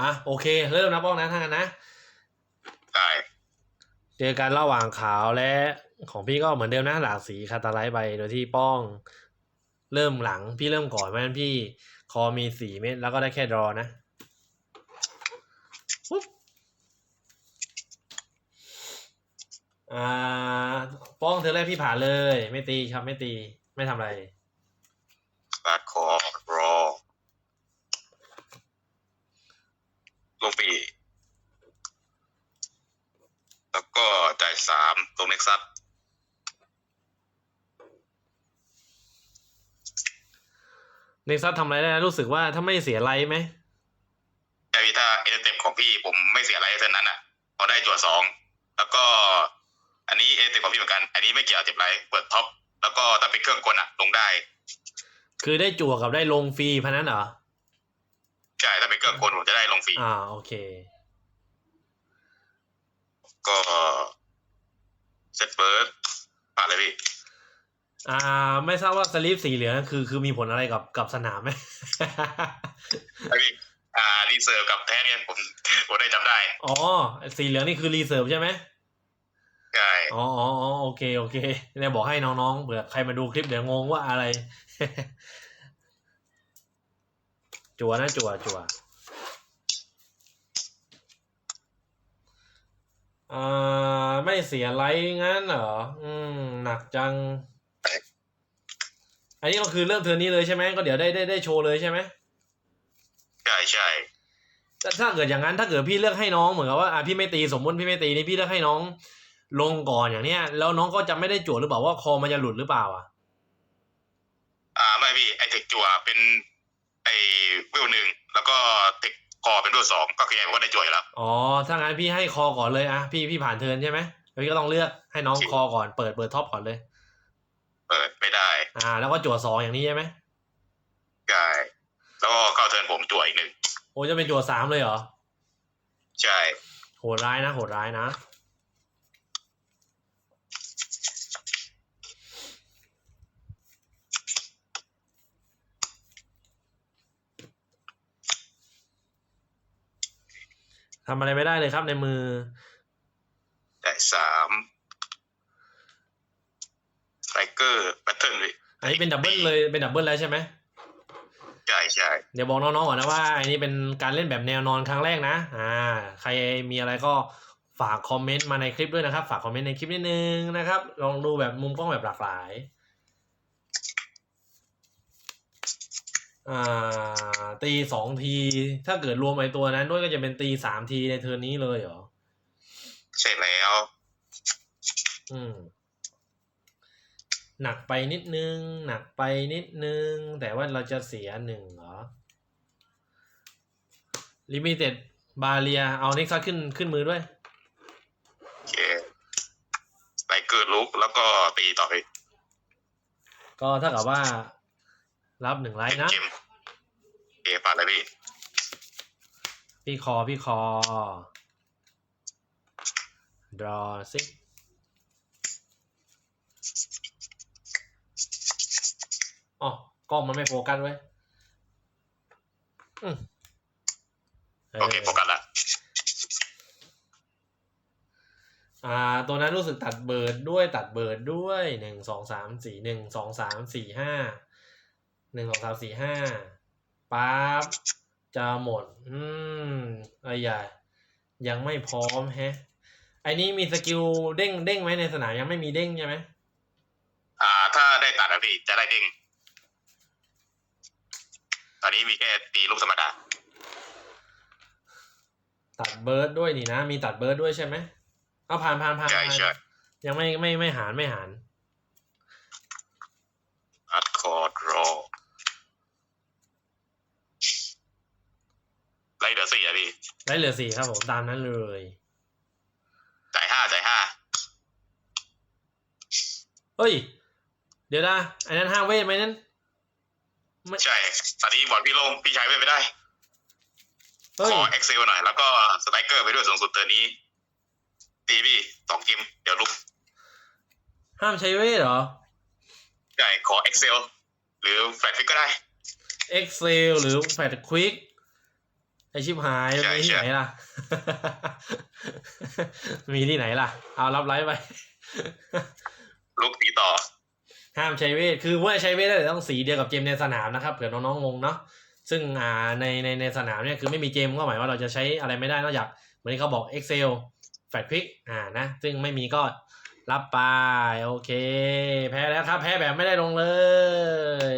อะโอเค เริ่มนะป้องนะท่ากันนะได้เจอกันระหว่างขาวและของพี่ก็เหมือนเดิมนะหลากสีคาตาไลท์ไปโดยที่ป้อง เริ่มหลังพี่เริ่มก่อนเพราะฉะนั้นพี่คอมีสี่เม็ดแล้วก็ได้แค่ดรอนะปุ๊บอ่า ป้องเธอแรกพี่ผ่านเลย ไม่ตีครับไม่ตี ไม่ทำอะไร บาดคอรอ ลงปี แล้วก็จ่ายสามตรงเน็กซัสเน็กซัสทำอะไรได้นะรู้สึกว่าถ้าไม่เสียไลท์ไหมแต่พี่ถ้าเอเต็มของพี่ผมไม่เสียอะไรเท่านั้นอะพอได้จั่วสองแล้วก็ อันนี้เอเต็มของพี่เหมือนกัน อันนี้ไม่เกี่ยวกับเจ็บไรเปิดท็อปแล้วก็ถ้าเป็นเครื่องกลอะ ลงได้ คือได้จั่วกับได้ลงฟรีพนันเหรอ ใช่ ถ้าเป็นเครื่องกลผมจะได้ลงฟรีอ่าโอเค ก็เซตเบิร์ดผ่านเลยพี่ อ่า ไม่ทราบว่าสลีปสีเหลืองคือ คือมีผลอะไรกับกับสนามไหมไอพี่อ่ารีเซิร์ฟกับแพ้เนี่ยผมผมได้จำได้อ๋อสีเหลืองนี่คือรีเซิร์ฟใช่ไหมใช่อ๋ออ๋ออ๋อโอเคโอเคเนี่ยบอกให้น้องๆเผื่อใครมาดูคลิปเดี๋ยวงงว่าอะไร จัวนะจัวจัวอ่าไม่เสียไลท์งั้นเหรอ อืม หนักจัง อันนี้ก็คือเริ่มเทอร์นนี้เลยใช่ไหมก็เดี๋ยวได้ได้ได้โชว์เลยใช่ไหมใช่ใช่ถ้าถ้าเกิดอย่างนั้นถ้าเกิดพี่เลือกให้น้องเหมือนกับว่าอะพี่ไม่ตีสมมติพี่ไม่ตีนี่พี่เลือกให้น้อง ลงก่อนอย่างเนี้ย แล้วน้องก็จะไม่ได้จั่วหรือเปล่าว่าคอมันจะหลุดหรือเปล่าอะ อ่าไม่พี่ไอเทคจัวเป็น ไอวิวหนึ่งแล้วก็เทคคอเป็นวิวสองก็คือไงว่าได้จัวอยู่แล้ว อ๋อ ถ้างั้นพี่ให้คอก่อนเลยอะ พี่พี่ผ่านเทิร์นใช่ไหมแล้วพี่ก็ต้องเลือกให้น้องคอก่อนเปิดเปิดท็อปก่อนเลย เปิดไม่ได้อ่า แล้วก็จั่วสองอย่างนี้ใช่ไหมใช่แล้วก็เข้าเทิร์นผมจัวอีกหนึ่งโอ้จะเป็นจั่วสามเลยเหรอ ใช่ โหดร้ายนะ โหดร้ายนะ ทำอะไรไม่ได้เลยครับในมือจ่ายสามสไตรเกอร์แพทเทิร์นพี่อันนี้เป็นดับเบิลเลยเป็นดับเบิลแล้วใช่ไหมใช่ใช่เดี๋ยวบอกน้องๆก่อนนะว่าอันนี้เป็นการเล่นแบบแนวนอนครั้งแรกนะ อ่า ใครมีอะไรก็ฝากคอมเมนต์มาในคลิปด้วยนะครับ ฝากคอมเมนต์ในคลิปนิดนึงนะครับ ลองดูแบบมุมกล้องแบบหลากหลาย อ่า ตีสองที ถ้าเกิดรวมไอตัวนั้นด้วยก็จะเป็นตีสามทีในเทอร์นนี้เลยเหรอใช่แล้ว อืม หนักไปนิดนึง หนักไปนิดนึง แต่ว่าเราจะเสียหนึ่งเหรอลิมิเต็ดบาเรีย เอาเน็กซัสขึ้นขึ้นมือด้วย โอเคสไตรเกอร์ลุกแล้วก็ตีต่อไปก็เท่ากับว่า รับหนึ่งไลท์นะ เกมเอผ่า นเลยพี่ พี่คอพี่คอ draw ซิอ๋อกล้องมันไม่โฟกัสไว้ยอืมโอเคโฟกัสละอ่า ตัวนั้นรู้สึกตัดเบิร์ดด้วยตัดเบิร์ดด้วยหนึ่งสองสามสี่หนึ่งสองสามสี่ห้าหนึ่งสองสามสี่ห้า ปั๊บจะหมด อืมไอ้ใหญ่ยังไม่พร้อมแฮะไอ้นี้มีสกิลเด้งเด้งไหมในสนามยังไม่มีเด้งใช่ไหมอ่า ถ้าได้ตัดอะพี่จะได้เด้ง ตอนนี้มีแค่ตีลูกธรรมดา ตัดเบิร์ดด้วยนี่นะ มีตัดเบิร์ดด้วยใช่ไหมเอาผ่านผ่านผ่านใช่ผ่านใช่ยังไม่ไม่ไม่หารไม่หารอัดคอร์ดรอไล่เดื อสี่อะพี่ได้เหลือสี่ครับผมตามนั้นเลย จ่ายห้าจ่ายห้าเฮ้ย เดี๋ยวนะอันนั้นห้างเวทไหมนั้นใช่ตอนนี้บอลพี่โลงพี่ใช้ไม่ได้เฮ้ยขอ Excel หน่อย แล้วก็สไตรเกอร์ไปด้วยสูงสุดเทอร์นี้ ตีพี่สองเกมเดี๋ยวลุกห้ามใช้เวทเหรอ ใช่ขอ Excel หรือแฟลชฟิกก็ได้ Excel หรือ Fat Quick ไอชิบหายมีที่ไหนล่ะ มีที่ไหนล่ะ เอารับไลฟ์ไปลุกตีต่อ ห้ามใช้เวท คือเมื่อใช้เวทได้แต่ต้องสีเดียวกับเจมในสนามนะครับเผื่อน้องๆงงเนาะ ซึ่งอ่าในในในสนามเนี่ยคือไม่มีเจมก็หมายว่าเราจะใช้อะไรไม่ได้นอกจากเหมือนที่เขาบอก Excel แฟลชพิกอ่านะ ซึ่งไม่มีก็รับไป โอเค แพ้แล้วครับ แพ้แบบไม่ได้ลงเลย